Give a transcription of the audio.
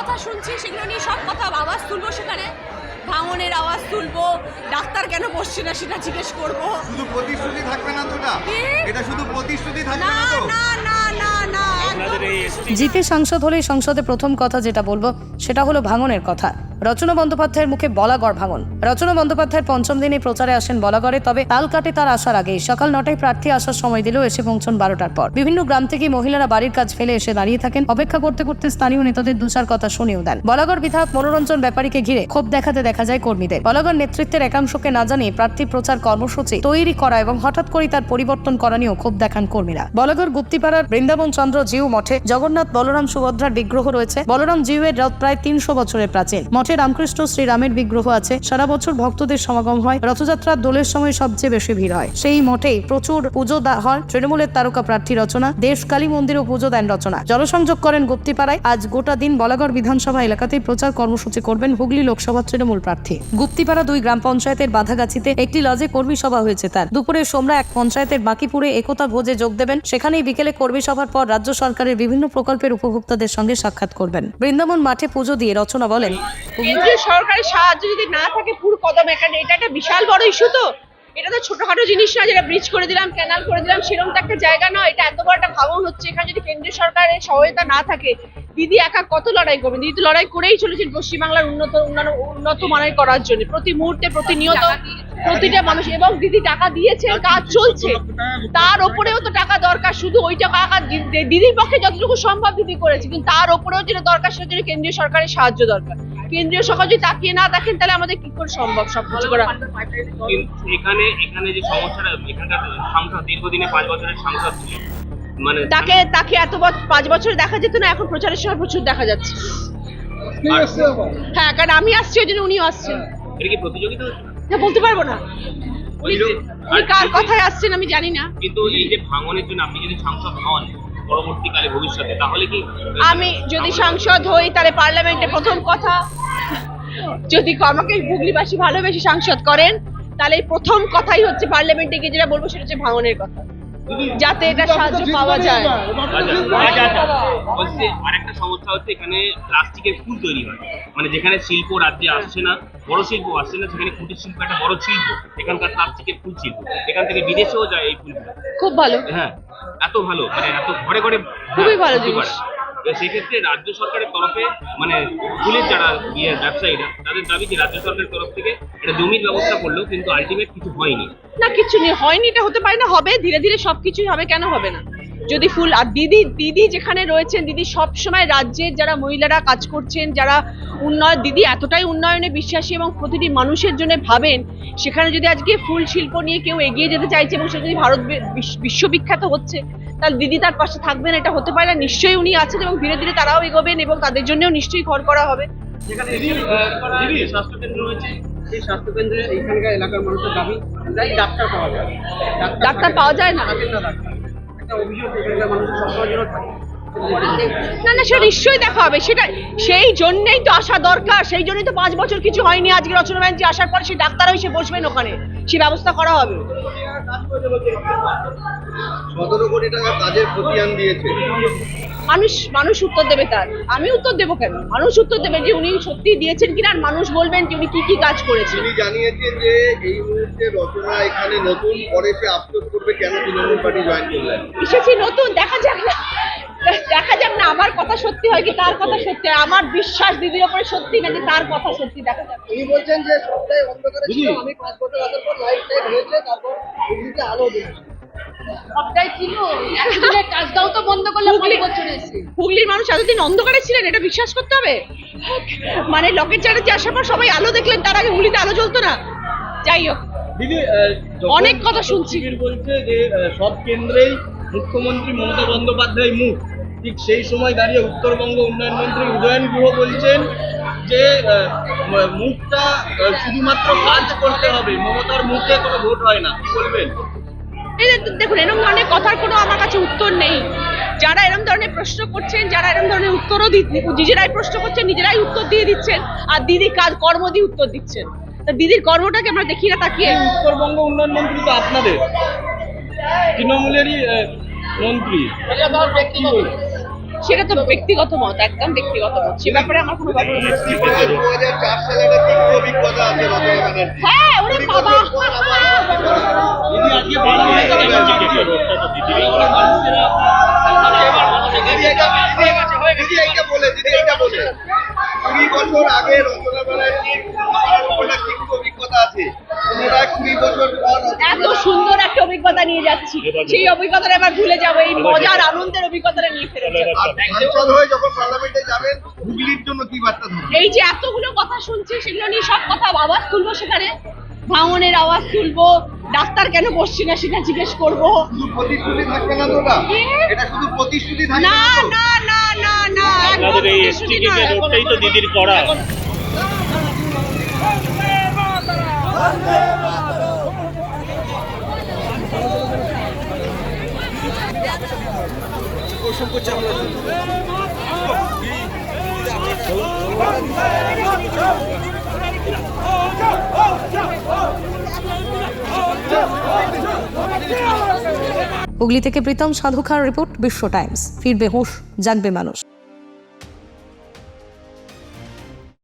কথা শুনছি সেগুলো নিয়ে সব কথা আওয়াজ তুলবো সেখানে। ভাঙনের আওয়াজ তুলবো ডাক্তার কেন বসছে না সেটা জিজ্ঞেস করব। শুধু প্রতিশ্রুতি থাকবে না তো এটা শুধু প্রতিশ্রুতি থাকবে না না না না না না জিতে সাংসদ হলে সংসদে প্রথম কথা যেটা বলব সেটা হলো ভাঙনের কথা। রচনা বন্দ্যোপাধ্যায়ের মুখে বলাগড় ভাঙন। রচনা বন্দ্যোপাধ্যায়ের পঞ্চম দিনে প্রচারে আসেন বলাগড়ে, তবে তাল কাটে তার আসার আগেই। সকাল নটায় প্রার্থী আসার সময় দিলেও এসে পৌঁছন বারোটার পর। বিভিন্ন গ্রাম থেকে মহিলারা বাড়ির কাজ ফেলে এসে দাঁড়িয়ে থাকেন। অপেক্ষা করতে করতে স্থানীয় নেতাদের দুসার কথা শুনেও দেন। বলাগড় বিধায়ক মনোরঞ্জন ব্যাপারীকে ঘিরে ক্ষোভ দেখাতে দেখা যায় কর্মীদের। বলাগড় নেতৃত্বের একাংশকে না জানিয়ে প্রার্থী প্রচার কর্মসূচি তৈরি করা এবং হঠাৎ করে তার পরিবর্তন করা নিয়েও ক্ষোভ দেখান কর্মীরা। বলাগড় গুপ্তিপাড়ার বৃন্দাবন চন্দ্র জিউ মঠে জগন্নাথ বলরাম সুভদ্রার বিগ্রহ রয়েছে। বলরাম জিউয়ের রথ প্রায় তিনশো বছরের প্রাচীন। মঠে রামকৃষ্ণ শ্রীরামের বিগ্রহ আছে। সারা বছর ভক্তদের সমাগম হয়। রথযাত্রার দোলের সময় সবচেয়ে বেশি ভিড় হয়। সেই মঠেই প্রচুর পুজো হয়। তৃণমূলের তারকা প্রার্থী রচনা দেশ কালী মন্দিরও পুজো দেন রচনা। জলসংযোগ করেন গুপ্তিপাড়ায় আজ গোটা দিন বলাগড় বিধানসভা এলাকাতেই প্রচার কর্মসূচি করবেন হুগলি লোকসভা তৃণমূল প্রার্থী। গুপ্তিপাড়া দুই গ্রাম পঞ্চায়েতের বাধাগাছিতে একটি লজে কর্মী সভা হয়েছে তার। দুপুরে সোমরা এক পঞ্চায়েতের বাকিপুরে একতা ভোজে যোগ দেবেন। সেখানেই বিকেলে কর্মী সভার পর রাজ্য সরকারের বিভিন্ন প্রকল্পের উপভোক্তাদের সঙ্গে সাক্ষাৎ করবেন। বৃন্দাবন মাঠে পুজো দিয়ে রচনা বলেন কেন্দ্রীয় সরকারের সাহায্য যদি না থাকে পুরো কদম এখানে, এটা একটা বিশাল বড় ইস্যু তো। এটা তো ছোটখাটো জিনিস না, যেটা ব্রিজ করে দিলাম ক্যানাল করে দিলাম, সেরকম তো একটা জায়গা নয়। এটা এত বড় একটা ভাঙন হচ্ছে। এখানে যদি কেন্দ্রীয় সরকারের সহায়তা না থাকে দিদি একা কত লড়াই করবে? দিদি তো লড়াই করেই চলেছেন পশ্চিমবাংলার উন্নত উন্নত মানের করার জন্য। প্রতি মুহূর্তে প্রতিনিয়ত প্রতিটা মানুষ এবং দিদি টাকা দিয়েছে কাজ চলছে। তার ওপরেও তো টাকা দরকার শুধু ওই টাকা দিদির পক্ষে যতটুকু সম্ভব দিদি করেছে কিন্তু তার ওপরেও যেটা দরকার সেটা জন্য কেন্দ্রীয় সরকারের সাহায্য দরকার। কেন্দ্রীয় সরকার যদি তাকিয়ে না দেখেন তাহলে আমাদের কি করে সম্ভব সবকিছু করা? এখানে এখানে যে সমস্যাটা এখানকার সাংসদ দীর্ঘদিনে পাঁচ বছরের সাংসদ ছিল। মানে তাকে তাকে এত বছর পাঁচ বছর দেখা যেত না এখন প্রচারের সময় প্রচুর দেখা যাচ্ছে। হ্যাঁ কারণ আমি আসছি ওই জন্য উনিও আসছেন। কি প্রতিযোগিতা না? না, বলতে পারব না। উনি উনি কার কথায় আসছেন আমি জানি না। কিন্তু এই যে ভাঙনের জন্য আপনি যদি সাংসদ হন পরবর্তীকালে ভবিষ্যতে তাহলে কি আমি যদি সাংসদ হই তাহলে পার্লামেন্টে প্রথম কথা যদি আমাকে হুগলিবাসী ভালোবেসে সাংসদ করেন তাহলে প্রথম কথাই হচ্ছে পার্লামেন্টে গিয়ে যেটা বলব সেটা হচ্ছে ভাঙনের কথা। যাতে এটা সাহায্য পাওয়া যায়। আচ্ছা, আচ্ছা, আচ্ছা। বলছি আরেকটা সমস্যা হচ্ছে এখানে প্লাস্টিকের ফুল তৈরি হয়। মানে যেখানে শিল্প রাজ্যে আসছে না বড় শিল্প আসছে না সেখানে কুটির শিল্প একটা বড় শিল্প। এখানকার প্লাস্টিকের ফুল শিল্প। এখান থেকে বিদেশেও যায় এই ফুলগুলো। খুব ভালো। হ্যাঁ এত ভালো মানে এত ঘরে ঘরে খুবই ভালো হ্যাঁ, জিনিস। তো সেক্ষেত্রে রাজ্য সরকারের তরফে মানে ফুলের যারা ইয়ে ব্যবসায়ীরা, তাদের দাবি যে রাজ্য সরকারের তরফ থেকে এটা জমির ব্যবস্থা করল কিন্তু আলটিমেট কিছু হয়নি? না, কিছু নেই হয়নি, এটা হতে পারে না, হবে, ধীরে ধীরে সবকিছুই হবে, কেন হবে না? যদি ফুল আর দিদি দিদি যেখানে রয়েছেন দিদি সব সময় রাজ্যের যারা মহিলারা কাজ করছেন যারা উন্নয়ন দিদি এতটাই উন্নয়নে বিশ্বাসী এবং প্রতিটি মানুষের জন্য ভাবেন সেখানে যদি আজকে ফুল শিল্প নিয়ে কেউ এগিয়ে যেতে চাইছে এবং সেটা যদি ভারত বিশ্ববিখ্যাত হচ্ছে তাহলে দিদি তার পাশে থাকবেন এটা হতে পারে না। নিশ্চয়ই উনি আছেন এবং ধীরে ধীরে তারাও এগোবেন এবং তাদের জন্যও নিশ্চয়ই ঘর করা হবে। যেখানে স্বাস্থ্যকেন্দ্র রয়েছে সেই স্বাস্থ্যকেন্দ্রে এইখানকার এলাকার মানুষের দাবি ডাক্তার পাওয়া যায়। ডাক্তার পাওয়া যায় না? একটা অভিযোগ এখানকার মানুষের সবসময় জন্য থাকে না না সেটা নিশ্চয়ই দেখা হবে। সেটা সেই জন্যই তো আসা দরকার। সেই জন্যই তো পাঁচ বছর কিছু হয়নি। আজকে রচনা ব্যানার্জি আসার পরে সেই ডাক্তার এসে বসবেন ওখানে। সে ব্যবস্থা করা হবে। সতেরো কোটি টাকা কাজের খতিয়ান দিয়েছে। মানুষ মানুষ উত্তর দেবে তার। আমি উত্তর দেবো কেন? মানুষ উত্তর দেবে যে উনি সত্যি দিয়েছেন কিনা আর মানুষ বলবেন যে উনি কি কি কাজ করেছেন। তিনি জানিয়েছেন যে এই মুহূর্তে রচনা এখানে নতুন পরে সে আফসোস করবে কেন তৃণমূল পার্টি জয়েন করলেন। এসেছি নতুন। দেখা যাক না। দেখা যাক না আমার কথা সত্যি হয় কি তার কথা সত্যি হয়? আমার বিশ্বাস দিদির ওপরে সত্যি না যে তার কথা সত্যি দেখা যাক। উনি বলছেন যে সবটাই অন্ধকারে ছিল আমি পাঁচ বছর আসার পর লাইট টাইট হয়েছে তারপর হুগলিতে আলো দিয়েছে সবটাই ছিল এতদিনের কাজটাও তো বন্ধ করলে পাঁচ বছরে এসে হুগলির মানুষ এতদিন অন্ধকারে ছিলেন এটা বিশ্বাস করতে হবে? মানে লকেট চ্যাটার্জি আসার পর সবাই আলো দেখলেন তার আগে হুগলিতে আলো জ্বলতো না? যাই হোক। দিদি অনেক কথা শুনছি। বলছে যে সব কেন্দ্রেই মুখ্যমন্ত্রী মমতা বন্দ্যোপাধ্যায় মুখ ঠিক সেই সময় দাঁড়িয়ে উত্তরবঙ্গ উন্নয়ন মন্ত্রী উদয়ন গুহ বলছেন যে মুখটা শুধুমাত্র কাজ করতে হবে মমতার মুখে কোনো ভোট হয় না। বলবেন? দেখুন এরকম ধরনের কথার কোনো আমার কাছে উত্তর নেই। যারা এরকম ধরনের প্রশ্ন করছেন যারা এরকম ধরনের উত্তরও নিজেরাই প্রশ্ন করছেন নিজেরাই উত্তর দিয়ে দিচ্ছেন আর দিদি কাজ কর্ম দিয়ে উত্তর দিচ্ছেন। তা দিদির কর্মটাকে আমরা দেখি না তাকিয়ে। উত্তরবঙ্গ উন্নয়ন মন্ত্রী তো আপনাদের। তৃণমূলেরই মন্ত্রী। বলবেন? সেটা তো ব্যক্তিগত মত একদম ব্যক্তিগত মত। সে ব্যাপারে আমার কোনো হ্যাঁ ওরে বাবা! কুড়ি বছর আগে রচনা অভিজ্ঞতা আছে। এত সুন্দর একটা অভিজ্ঞতা নিয়ে যাচ্ছি। সেই অভিজ্ঞতাটা এবার ভুলে যাব এই মজার আনন্দের অভিজ্ঞতাটা নিয়ে এই যে এতগুলো কথা শুনছি সেগুলো নিয়ে সব কথা আওয়াজ তুলবো সেখানে? ভাঙনের আওয়াজ তুলবো ডাক্তার কেন বসছি না সেটা জিজ্ঞেস করব। শুধু প্রতিশ্রুতি থাকবে না তো ওটা এটা শুধু প্রতিশ্রুতি থাকবে না না? না না না না একদম আপনাদের এই প্রতিশ্রুতি এসটি নয়। রোডটাই তো দিদির করা। হুগলি থেকে প্রীতম সাধুখার রিপোর্ট বিশ্ব টাইমস। ফিরবে হুঁশ জাগবে মানুষ।